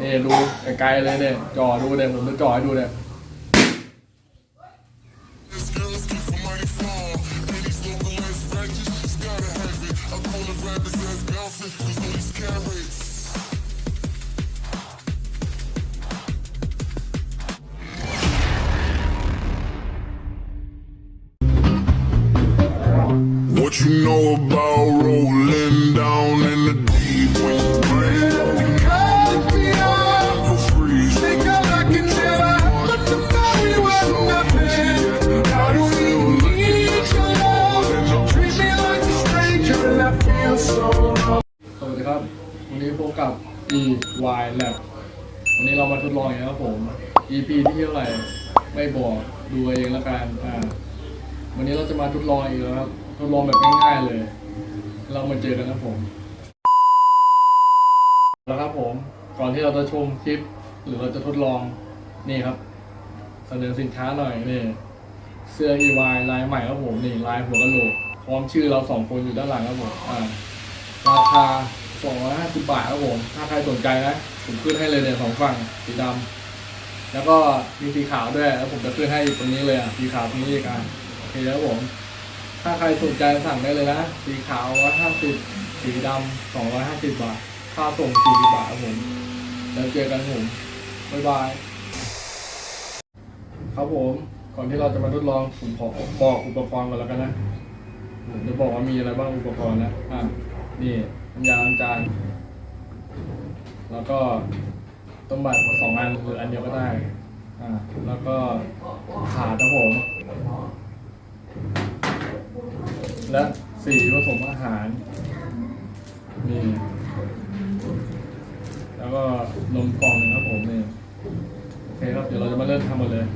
นี่ดูไกลๆเลยเนี่ยจ่อดูเนี่ยผมจะจ่อให้ดูเนี่ย What you know about rolling กับ E Y Lab วันนี้เรามาทดลองอีกแล้วครับผม EP ที่เท่าไหร่ไม่บอกดูเองแล้วกันอ่าวันนี้เราจะมาทดลองอีกแล้วครับทดลองแบบง่ายๆเลย เรามาเจอกันนะผมแล้วครับผมก่อนที่เราจะชมคลิป หรือเราจะทดลองนี่ครับ เสนอสินค้าหน่อยนี่เสื้อ EY ลายใหม่ครับผมนี่ลายหัวกะโหลกพร้อมชื่อเราสองคนอยู่ด้านหลังครับผมอ่าราคา 250บบาทครับผมถ้าใครสนใจนะผมขึ้นให้เลยเนี่ยสองฝั่งสีดำแล้วก็มีสีขาวด้วยแล้วผมจะขึ้นให้ตรงนี้เลยอะสีขาวตรงนี้อีกอันโอเคครับผมถ้าใครสนใจสั่งได้เลยนะสีขาว150สีดำ250บบาทค่าส่ง40บาทครับผมแล้วเจอกันผมบ๊ายบายครับผมก่อนที่เราจะมาทดลองผมขอบอกอุปกรณ์ก่อนแล้วกันนะผมจะบอกว่ามีอะไรบ้างอุปกรณ์นะอะนี่ น้ำยาล้างจาน แล้วก็ต้มบัตรสองอันหรืออันเดียวก็ได้ อ่า แล้วก็ขาครับผม และสีผสมอาหารนี่แล้วก็นมกล่องหนึงครับผมนี่โอเคครับ เดี๋ยวเราจะมาเริ่มทำกันเลย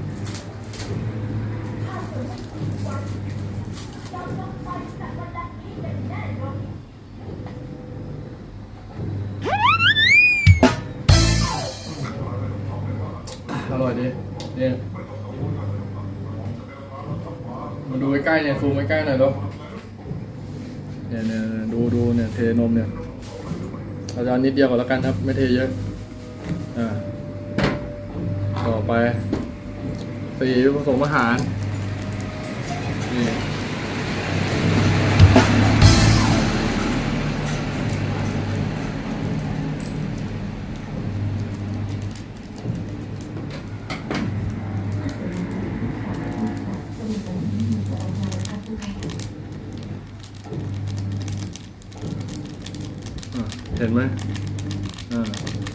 ร่อยดีเนี่ยมาดูใกล้ๆเนี่ยซูมใกล้ๆหน่อยลูกเนี่ยเนี่ยดูดูเนี่ยเทนมเนี่ยเราจะเอานิดเดียวก่อนแล้วกันครับ ไม่เทเยอะอ่าต่อไปสีผสมอาหารนี่ ห็นไหมอ่า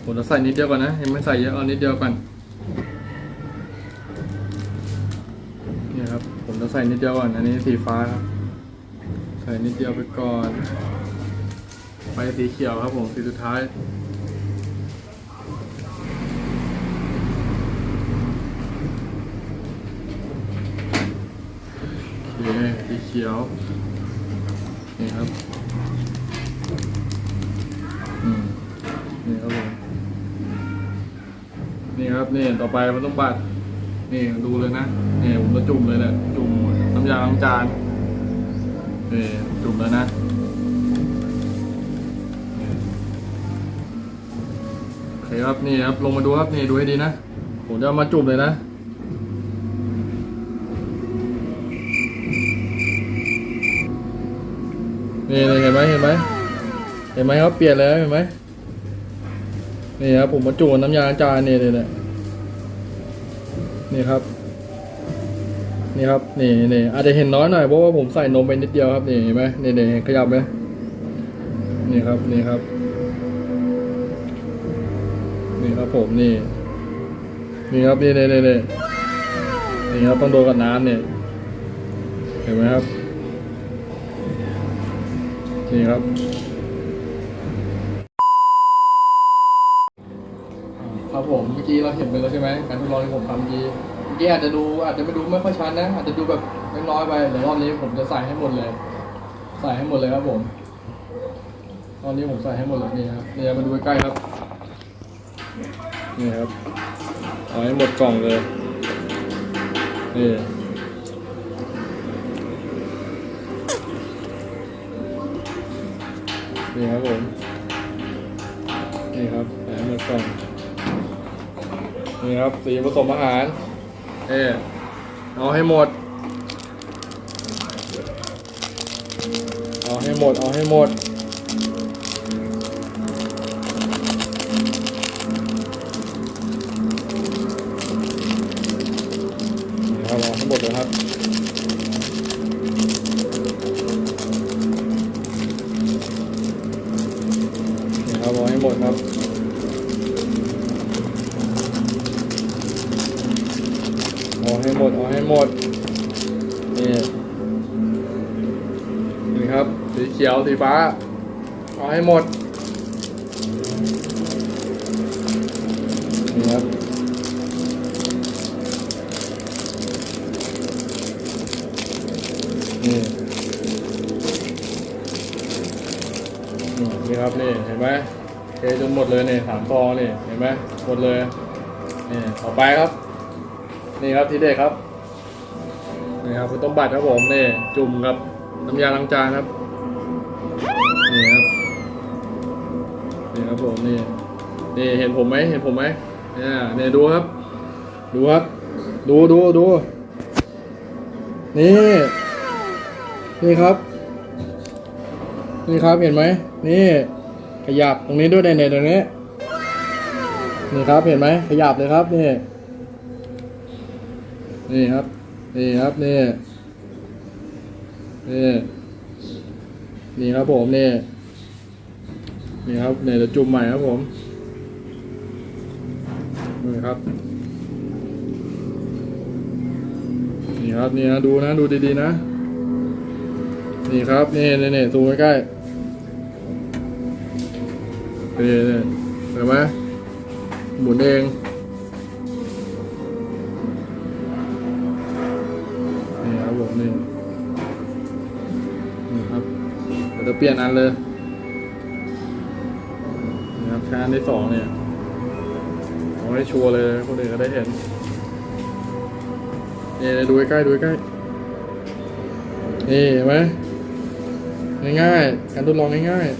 ผมจะใส่นิดเดียวก่อนนะยังไม่ใส่เยอะเอานิดเดียวก่อนนี่ครับ ผมจะใส่นิดเดียวก่อนอันนี้สีฟ้าครับใส่นิดเดียวไปก่อน ไปสีเขียวครับผมสีสุดท้ายโอเคสีเขียวนี่ครับ ครับผมนี่ครับนี่ต่อไปมันต้องปัด นี่ดูเลยนะนี่ผมจะจุ่มเลยแหละจุ่มน้ำยาล้างจานนี่จุ่มแล้วนะโอเคครับนี่ครับลงมาดูครับนี่ดูให้ดีนะผมจะมาจุ่มเลยนะนี่นี่เห็นไหมเห็นไหมเห็นไหมครับเปลี่ยนแล้วเห็นไหม นี่ครับผมมาจุ่มน้ำยาล้าจานนี่เลยเนี่ยนี่ครับ นี่ครับนี่นี่อาจจะเห็นน้อยหน่อยเพราะว่าผมใส่นมไปนิดเดียวครับนี่เห็นไหมนี่นี่ขยับไหมนี่ครับนี่ครับ นี่ครับผมนี่ นี่ครับนี่นี่นี่นี่นี่ครับต้องโดนกับน้ำเนี่ยเห็นไหมครับ นี่ครับ ครับ ผมเมื่อกี้เราเห็นไปแล้วใช่ไหมการทดลองที่ผมทำเมื่อกี้เมื่อกี้อาจจะดูอาจจะไม่ดูไม่ค่อยชัดนะ อาจจะดูแบบน้อยๆไปเดี๋ยวรอบนี้ผมจะใส่ให้หมดเลย ใส่ให้หมดเลยครับผมรอบนี้ผมใส่ให้หมดเลยนี่ครับนี่มาดูใกล้ครับนี่ครับเอาให้หมดกล่องเลยนี่นี่ครับผมนี่ครับใส่ให้หมดกล่อง นี่ครับสีผสมอาหาร เออเอาให้หมด เอาให้หมด เอาให้หมด นี่ครับเอาให้หมดเลยครับนี่ครับเอาให้หมดครับ เอาให้ หมด นี่นี่ครับ สีเขียว สีฟ้า เอาให้หมด นี่ครับนี่นี่นี่ครับนี่เห็นไหมเทจนหมดเลยเนี่ยสามฟองนี่เห็นไหมหมดเลยนี่ต่อไปครับ นี่ครับทีเด็ดครับ นี่ครับคุณต้มบัตรครับผมนี่จุ่มกับน้ำยาล้างจานครับนี่ครับนี่ครับผมนี่นี่เห็นผมไหมเห็นผมไหมเนี่ยเนี่ยดูครับ ดูครับ ดูดูดูนี่นี่ครับ นี่ครับเห็นไหมนี่ ขยับตรงนี้ด้วยเนี่ยตรงนี้นี่ครับเห็นไหมขยับเลยครับนี่นี่ครับ นี่ครับนี่นี่นี่ครับผมนี่นี่ครับเนี่ยจะจุ่มใหม่ครับผมนี่ครับนี่ครับนี่นะดูนะดูดีๆนะ นี่ครับนี่นี่นี่ซูมใกล้ๆนี่นี่เห็นไหมหมุนเอง ดี๋ยวจะเปลี่ยนอันเลยนี่ครับชานที่สองเนี่ยเอาให้ชัวร์เลยคนอื่นก็ได้เห็นนี่ดูใกล้ดูใกล้นี่เห็นไหมง่ายๆการทดลองง่ายๆ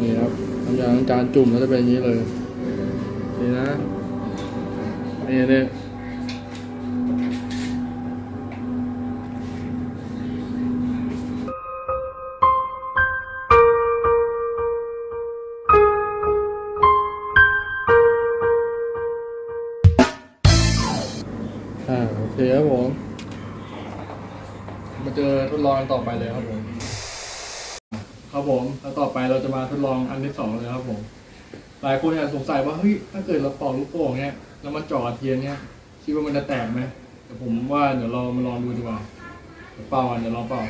นี่ครับน้ำยาล้างจานจุ่มแล้วจะเป็นอย่างนี้เลยนี่นะนี่เนี่ย อ่าโอเคครับผม มาเจอทดลองอันต่อไปเลยครับผม ครับผม แล้วต่อไปเราจะมาทดลองอันที่สองเลยครับผม หลายคนอาจสงสัยว่าเฮ้ยถ้าเกิดเราเป่าลูกโป่งเนี้ยแล้วมันจ่อเทียนเนี้ยคิดว่ามันจะแตกไหมแต่ผมว่าเดี๋ยวเรามาลองดูดีกว่าเป่าอะเดี๋ยวลองเป่า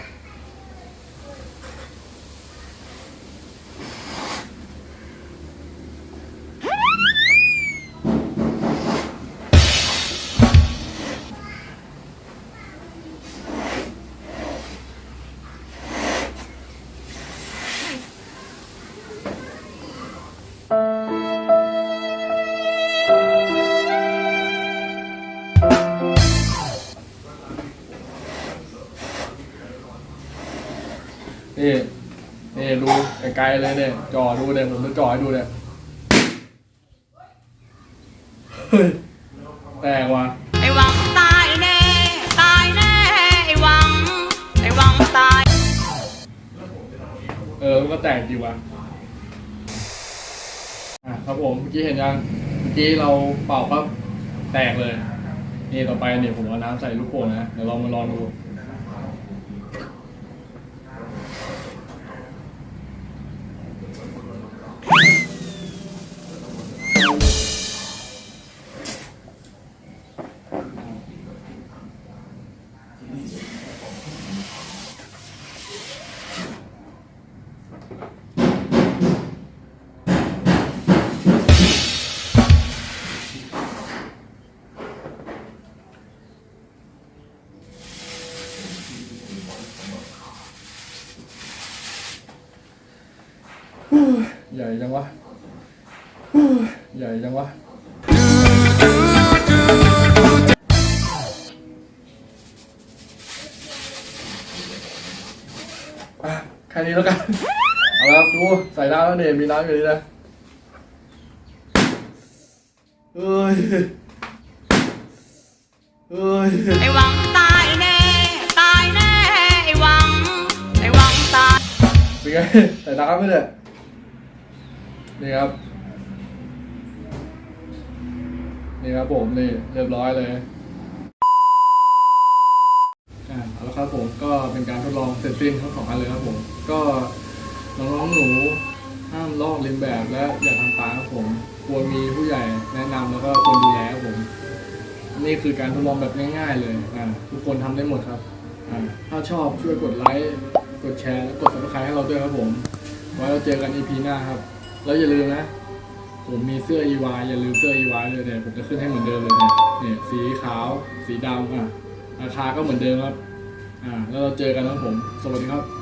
นี่นี่ดูไกลๆเลยเนี่ยจ่อดูเนี่ยผมจะจ่อให้ดูเนี่ยเฮ้ยแตกว่ะไอ้หวังตายแน่ตายแน่ไอ้หวังไอ้หวังตาย เออมันก็แตกดีว่ะอะครับผมเมื่อกี้เห็นยังเมื่อกี้เราเป่าปั๊บแตกเลย นี่ต่อไปเนี่ยผมเอาน้ำใส่ลูกโป่งนะเดี๋ยวลองมาลองดู ใหญ่จังวะใหญ่จังวะอะแค่นี้แล้วกัน เอาละครับดู ใส่น้ำแล้วเนี่ยมีน้ำอยู่นี่นะเอ้ยเอ้ยไอ้หวังตายแน่ ตายแน่ ไอ้หวัง ไอ้หวังตายเป็นไง ใส่ตาครับไม่ได้ นี่ครับ นี่ครับผมนี่เรียบร้อยเลยอ่าเอาละครับผมก็เป็นการทดลองเสร็จสิ้นทั้งสองอันเลยครับผม ก็น้องๆหนูห้ามลอกเลียนแบบและอย่าทำตามครับผมควรมีผู้ใหญ่แนะนำแล้วก็คนดูแลครับผมนี่คือการทดลองแบบง่ายๆเลยอ่าทุกคนทำได้หมดครับอ่าถ้าชอบช่วยกดไลค์ กดแชร์ และกด subscribe ให้เราด้วยครับผม ไว้เราเจอกัน EP หน้าครับ แล้วอย่าลืมนะ ผมมีเสื้อ EY อย่าลืมเสื้อ EY เลยเนี่ยผมจะขึ้นให้เหมือนเดิมเลยเนี่ยเนี่ยสีขาว สีดำอะราคาก็เหมือนเดิมครับ อ่า แล้วเราเจอกันครับผม สวัสดีครับ